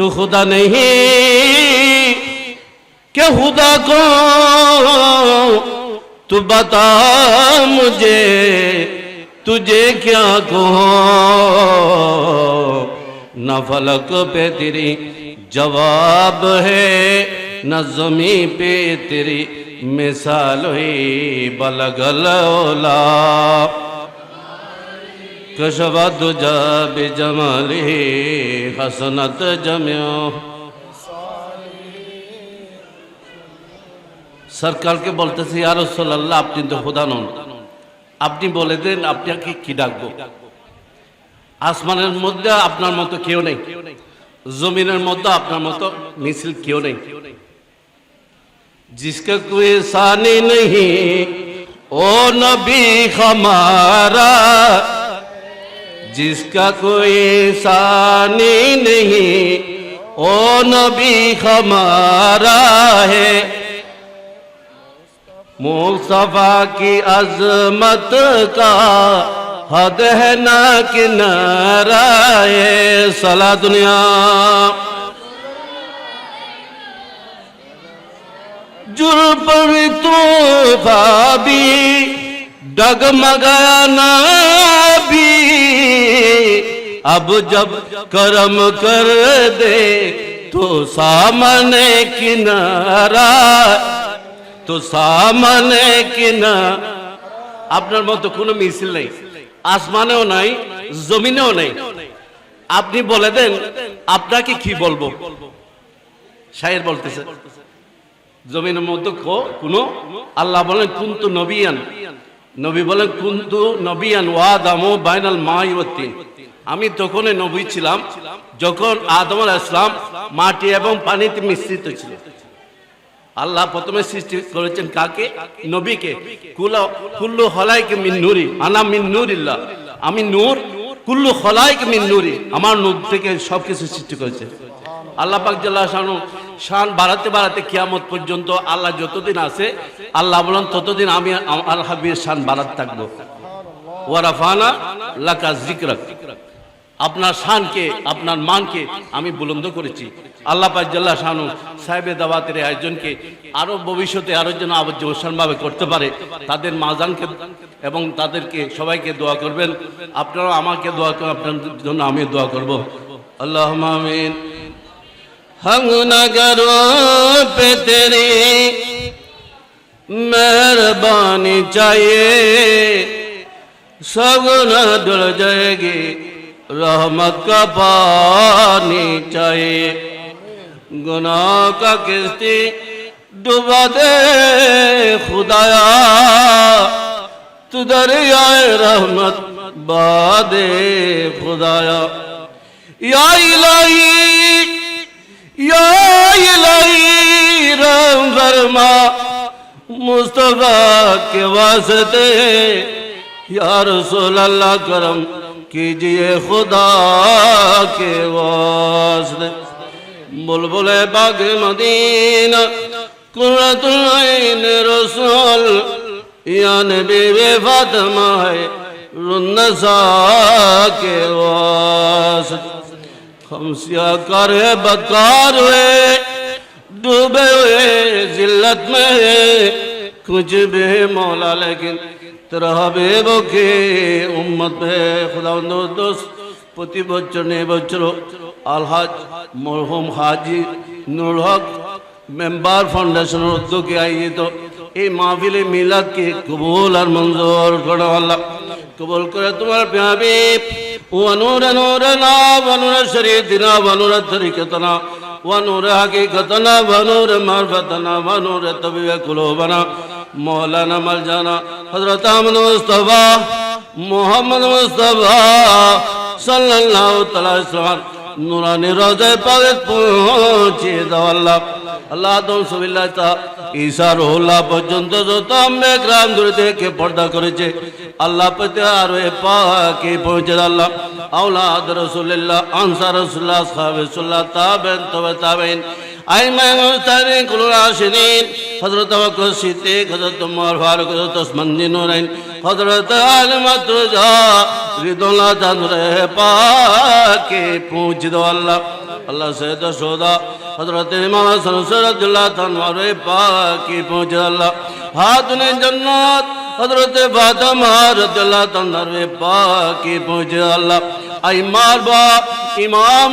تو خدا نہیں کہ خدا کو تو بتا مجھے تجھے کیا کہو نہ فلک پہ تیری جواب ہے، نہ زمین پہ تیری مثال ہوئی بلگل اولا كشف الدجى بجماله হাসনত جميع সরকারকে বলতেছি আর রসোল্লাহ আপনি তো খোদা নন। আপনি বলে দেন আপনাকে কি ডাকবো? আসমানের মধ্যে আপনার মতো কেউ নেই। জমিনের মধ্যে আপনার মতো মিছিল কেউ নেই। জিসকে কুয়ে সানি নেই, ও নবী হমারা جس کا کوئی ثانی نہیں، او نبی ہمارا ہے۔ مصطفیٰ کی عظمت کا حد ہے نہ کنارا ہے صلاح دنیا۔ جر پر تو بھی ڈگمگایا نہ अब जब करम कर दे तो सामने किनारा তো সামানে কিনা আপনার মতো কোনো মিছিল নেই আসমানেও নাই জমিনেও নেই আপনি বলে দেন আপনাকে কি বলবো শায়ের বলতেছে জমিনের মধ্যে কো- কোনো আল্লাহ বলেন কুন্তু নবিয়ান নবী বলেন কুন্তু নবিয়ান ওয়াদাম বাইনাল মাইওয়াতিন আমি তখনই নবী ছিলাম, যখন আদম ইসলাম মাটি এবং পানিতে মিশ্রিত ছিল। আল্লাহ প্রথমে সৃষ্টি করেছেন কাকে? নবীকে। কুলা, কুল্লু হলাইকে মিন নুরি, আনা মিন আমি নূর, কুল্লু হলাইকে মিন নুরি, আমার নূর থেকে সবকিছু সৃষ্টি করেছে। আল্লাহ পাক জাল্লাহ শানু শান বাড়াতে বাড়াতে কিয়ামত পর্যন্ত আল্লাহ যতদিন আছে, আল্লাহ বলেন ততদিন আমি আম- আল হাবির শান বাড়াতে থাকব। ওয়ারাফানা লাকা জিকরাক আপনার শানকে, আপনার মানকে আমি বুলন্দ করেছি। আল্লাহ পাইজাল্লাহ শাহানু সাহেবে দাওয়াতের আয়োজনকে আরও ভবিষ্যতে আরও যেন আবজ্জবসানভাবে করতে পারে, তাদের মাজানকে এবং তাদেরকে সবাইকে দোয়া করবেন। আপনারাও আমাকে দোয়া করবেন আপনার জন্য আমি দোয়া করব। আল্লাহ মামিন হম নগরো পে মেহরবানি চাইয়ে সগুনা দুল জায়গী رحمت کا پانی چاہیے۔ گناہ کا کشتی ڈوبا دے خدایا۔ تو دریائے رحمت با دے خدایا۔ یا الہی یا الہی، رحم فرما۔ مصطفیٰ کے واسطے، یا رسول اللہ کرم۔ کیجئے خدا کے واسطے بلبل باغ مدینہ قرۃ العین رسول یا نبی فاطمہ ہے رنسا کے واسطے خمسیا کر بکار ہوئے ڈوبے ہوئے ذلت میں کچھ بھی مولا لیکن কে উম্মত বে খুদা দোষ প্রতি বছর নেই বছর আলহাজ মরহুম হাজি নুরুল হক মেম্বার ফাউন্ডেশনের উদ্যোগে আয়োজিত এই মাহফিলে মিলাদকে কবুল আর মঞ্জুর করো আল্লাহ কবুল করে তোমার হাবিব ونور نورنا ونور شريعتنا ونور طريقتنا ونور حقيقتنا ونور معرفتنا ونور طبيب قلوبنا মৌলানা মালজানা হজরত আহমদ মুস্তফা, মোহাম্মদ মুস্তফা সাল্লাল্লাহু তাআলা সাল্লাম নুরানি রজায় পাবে পৌঁছে দাও আল্লাহ। আল্লাহ আদম সবিল্লাহ তা ঈশা রহুল্লাহ পর্যন্ত যত আমরা গ্রাম দূরে থেকে পর্দা করেছে, আল্লাহ পেতে আর এ পাকে পৌঁছে আল্লাহ। আউলাদ রসুল্লাহ আনসার রসুল্লাহ সাহেব রসুল্লাহ তাবেন তবে তাবেন। আইমায় মুস্তারি কুলুল আসিনিন হযরত আবু সিদ্দিক, হযরত ওমর ফারুক, হযরত ওসমান বিন নুরাইন হযরত আল মাতুজা রিদুল্লাহ জানরে পাকে পৌঁছ দাও আল্লাহ। আল্লাহ সৈয়দ সৌদা, হযরত ইমাম হাসান সরাদুল্লাহ তানওয়ারে পাকে পৌঁছ দাও আল্লাহ। হাতুনে জান্নাত, হযরত ফাতেমা রাদিয়াল্লাহু তানহারে পাকে পৌঁছ দাও আল্লাহ। আইমার বা ইমাম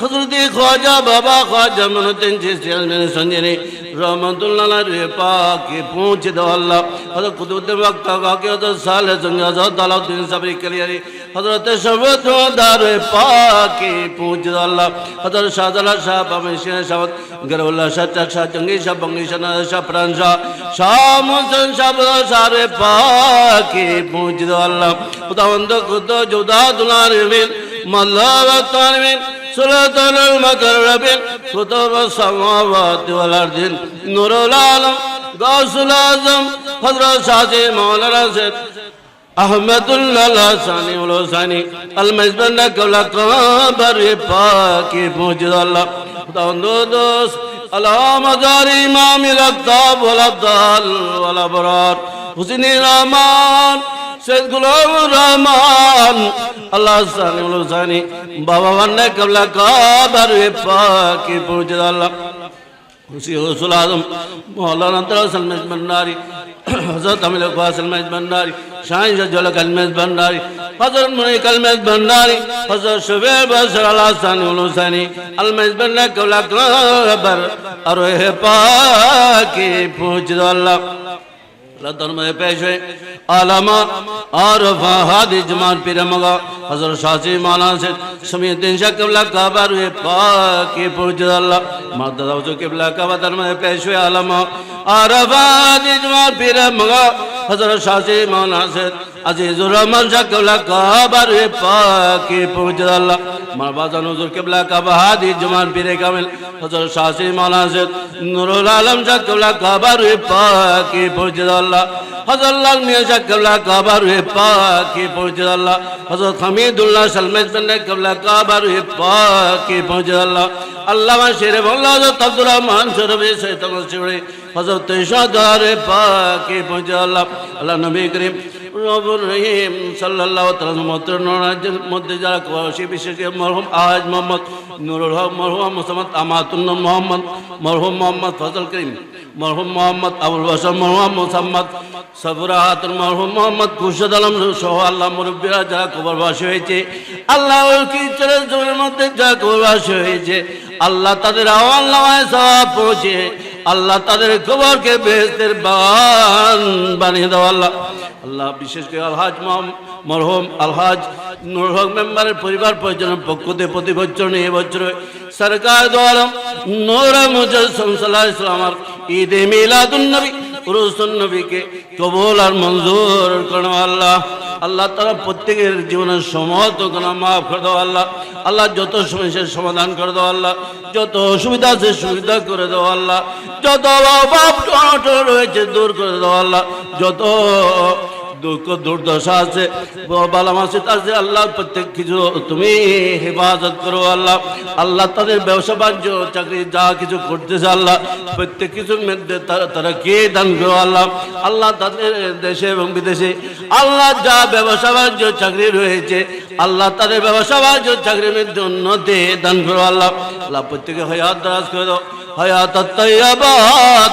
হযরত খাজা বাবা খাজা মনুদ্দিন আলমিন সঞ্জনী রহমতুল্লাহ রে পাকি পৌঁছে দাও আল্লাহ। হযরত কুতুবুদ্দিন বক্তা কাকে হযরত সালে সঞ্জয় হযরত আলাউদ্দিন সাবরি কলিয়ারি হযরত শরবত দারে পাকি পৌঁছে দাও আল্লাহ। হযরত শাহজালাল শাহ পামেশিয়া শাহ গরউল্লাহ শাহ, চাক শাহ, জঙ্গি শাহ, বঙ্গি শাহ শাহ, প্রাণ শাহ শাহ মোহসেন শাহ বদর শাহ রে পাকি পৌঁছে দাও আল্লাহ। খুদাবন্দ, খুদ জুদা দুলার বিন মাল্লাহ তানবিন سلطان المكربين فطر السماوات والأرض نور العالم غوث الأعظم حضرت شاذي مولانا سيد أحمد الله ثاني ولساني المزبن قبل قبر باقي موجود الله دوس اللهم دار امام الابداب والابدال والابرار حسين الرحمن سيد غلام الرحمن اللہ حسانی الحسانی بابا ورنہ قبل کا در پاکی پوچھ اللہ حسین حسول آدم مولانا ترسل مجمن ناری حضرت امل اقواس المیز بنداری شاہین شاہ جلک المیز بنداری حضرت منیک المیز بنداری حضرت شفیر بسر اللہ ثانی علو ثانی المیز بنداری کولا کبر اروح پاکی پوچھ دو اللہ ধর্মে পেশে আলামা আর ফাহাদ ইজমান পিরামগ হযরত সাজি মাওলানা শেখ সমিউদ্দিন শাহ কিবলা কাবার এ পাকে পরিচিত আল্লাহ মাদাদা হুজুর কিবলা কাবা ধর্মে পেশে আলামা আর ফাহাদ ইজমান পিরামগ হযরত সাজি মাওলানা শেখ আজিজুর রহমান শাহ কিবলা কাবার এ পাকে পরিচিত আল্লাহ মারবাজান হুজুর কেবলা কাবাহাদি জুমান পীরে কামেল। হজর শাসি মালাজেদ নুরুল আলম শাহ কেবলা কাবার পাকি পরিচিত আল্লাহ। হজর লাল মিয়া শাহ কেবলা কাবার পাকি পরিচিত আল্লাহ। হজর হামিদুল্লাহ সালমেদ পেন্ডে কেবলা কাবার পাকি পরিচিত আল্লাহ। আল্লামা শেরে বল্লা হজরত আব্দুর রহমান সরবি সৈতম শিবড়ি হজরত ঈশ্বর পাকি পরিচিত আল্লাহ। আল্লাহ নবী করিম রহিম সাল্লাল্লাহ তাআলা মতের মধ্যে যারা সে বিশেষ মরহুম আজ মোহাম্মদ নুরুল হক, মরহুম মোহাম্মদ আমাতুল মোহাম্মদ, মরহুম মোহাম্মদ ফজল করিম, মরহুম মোহাম্মদ আবুল বাসর মরহুম মোহাম্মদ সবুরা হাতুল মরহুম মোহাম্মদ খুরশদ আলম সহ আল্লাহ মুরব্বীরা যারা কবরবাসী হয়েছে, আল্লাহ কি জমির মধ্যে যারা কবরবাসী হয়েছে, আল্লাহ তাদের আওয়াল সব পৌঁছে, আল্লাহ তাদের কবরকে বেহেস্তের বান বানিয়ে দাও, আল্লাহ। আল্লাহ, বিশেষ করে আলহাজ মরহম, আলহাজ নুর হক মেম্বারের পরিবার পরিজনের পক্ষ প্রতি বছর নিয়ে এবছর সরকার দ্বারা নোরা মুজাসম সাল্লাহ ইসলামার ঈদে মিলাদুন নবী রসুন নবীকে কবুল আর মঞ্জুর করো আল্লাহ। আল্লাহ তারা প্রত্যেকের জীবনের সমস্ত গুণা মাফ করে দাও আল্লাহ। আল্লাহ যত সমস্যার সমাধান করে দাও আল্লাহ। যত অসুবিধা আছে সুবিধা করে দাও আল্লাহ। যত অভাব রয়েছে দূর করে দাও আল্লাহ। যত দুঃখ, দুর্দশা আছে। বালামাসিত আছে, আল্লাহ প্রত্যেক কিছু তুমি হেফাজত করো, আল্লাহ। আল্লাহ তাদের ব্যবসা, বাণিজ্য, চাকরি, যা কিছু করতেছে, আল্লাহ। প্রত্যেক মধ্যে তারা কে দান করো, আল্লাহ? আল্লাহ তাদের দেশে এবং বিদেশে, আল্লাহ যা ব্যবসা, বাণিজ্য, চাকরি রয়েছে, আল্লাহ তাদের ব্যবসা, বাণিজ্য, চাকরির মধ্যে উন্নতি দান করো, আল্লাহ। আল্লাহ প্রত্যেকে হয়াত দারাজ করে দাও, হায়াত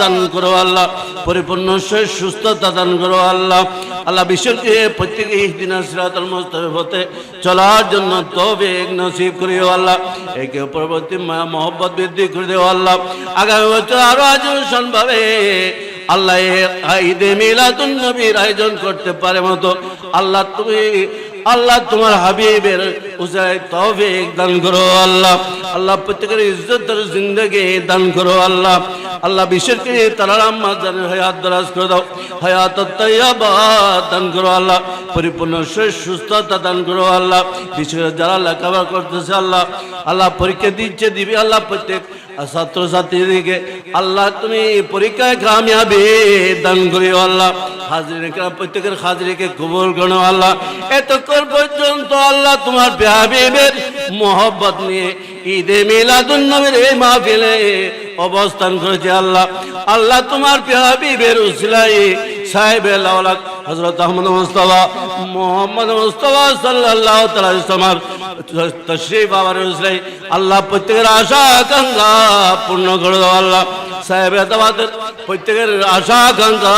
দান করো, আল্লাহ। পরিপূর্ণ সুস্থতা দান করো, আল্লাহ। আল্লাহ বিশ্বকে প্রত্যেকে দিন সিরাতুল মুস্তাফির হতে চলার জন্য তবে নসিব করিও আল্লাহ। একে পরবর্তী মায়া মহব্বত বৃদ্ধি করে দেও আল্লাহ। আগামী বছর আরও আয়োজন ভাবে আল্লাহ ঈদে মিলাদুন নবীর আয়োজন করতে পারে মতো। আল্লাহ তুমি, আল্লাহ তোমার হাবিবের উসাই তৌফিক দান করো আল্লাহ। আল্লাহ প্রত্যেকের ইজ্জতের জিন্দগি দান করো আল্লাহ। আল্লাহ বিশেষ করে তারা আম্মা জানের হায়াত দারাজ করে দাও। হায়াত তৈয়াবা দান করো আল্লাহ। পরিপূর্ণ সুস্থতা দান করো আল্লাহ। বিশেষ যারা লেখাপড়া করতেছে আল্লাহ আল্লাহ পরীক্ষা দিচ্ছে, দিবি আল্লাহ প্রত্যেক। ছাত্র ছাত্রীদেরকে আল্লাহ তুমি পরীক্ষায় কামিয়াবি, দান করিও আল্লাহ। হাজির প্রত্যেকের হাজিরিকে কবুল করো আল্লাহ। এতক্ষণ পর্যন্ত আল্লাহ তোমার হাবিবের মোহব্বত নিয়ে ঈদে মিলাদুন নবীর এই মাহফিলে অবস্থান করেছে আল্লাহ। আল্লাহ তোমার হাবিবের উসিলাই সাহেব আল্লাহ হজরত আহমদ মুস্তফা, মোহাম্মদ মুস্তফা সাল্লাহ তালার তশরিফ আবার উসলাই আল্লাহ প্রত্যেকের আশা আকাঙ্ক্ষা পূর্ণ করে দাও আল্লাহ। সাহেব তোমাদের প্রত্যেকের আশা আকাঙ্ক্ষা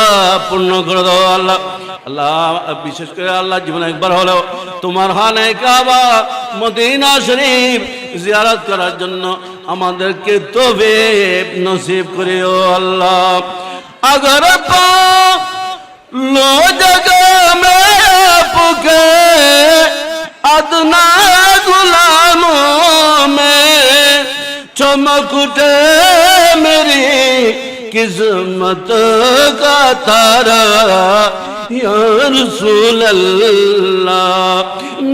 পূর্ণ করে দাও আল্লাহ। আল্লাহ, বিশেষ করে আল্লাহ জীবনে একবার হলেও তোমার হানে কাবা, মদিনা শরীফ জিয়ারত করার জন্য আমাদেরকে তবে নসিব করে ও আল্লাহ। আগর লো জগ পুকে আদনা গুলাম মে চমক উঠে মেরি কিসমত কা তারা ইয়া রসুল আল্লাহ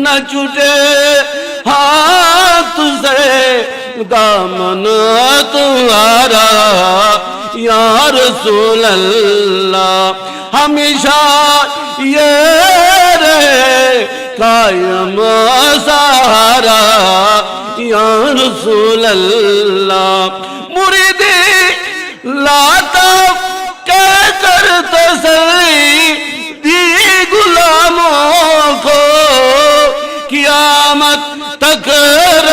না ছুটে हाथ से दामन तुम्हारा या रसूल अल्लाह हमेशा ये रहे कायम सहारा या रसूल अल्लाह मुरीदी लाता بکر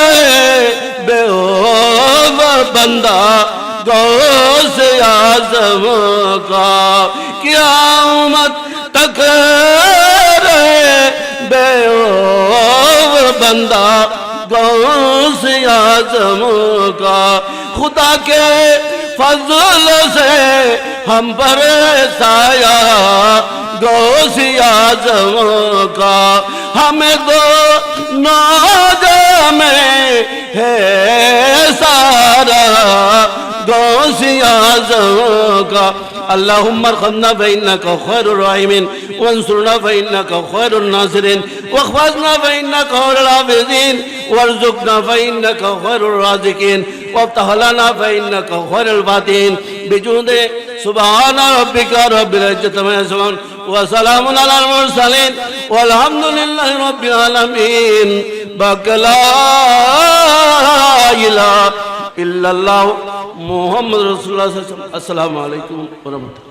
بے ہو بندہ گوز آزم کا کیا امت تک رہے بے ہو بندہ گوز آزم کا خدا کے فضل سے ہم پر سایہ گوز آزم کا ہمیں دو میں ہے سارا غوثی آزم کا اللهم ارحمنا فإنك خير الراحمين وانصرنا فإنك خير الناصرين واخفضنا فإنك خير الحافظين وارزقنا فإنك خير الرازقين وافتح لنا فإنك خير الفاتحين بجود سبحان ربك رب العزة ما يصفون وسلام على المرسلين والحمد لله رب العالمين বাকলা ইলাহা ইল্লাল্লাহ মুহাম্মদ রাসূলুল্লাহ সাল্লাল্লাহু আলাইহি ওয়া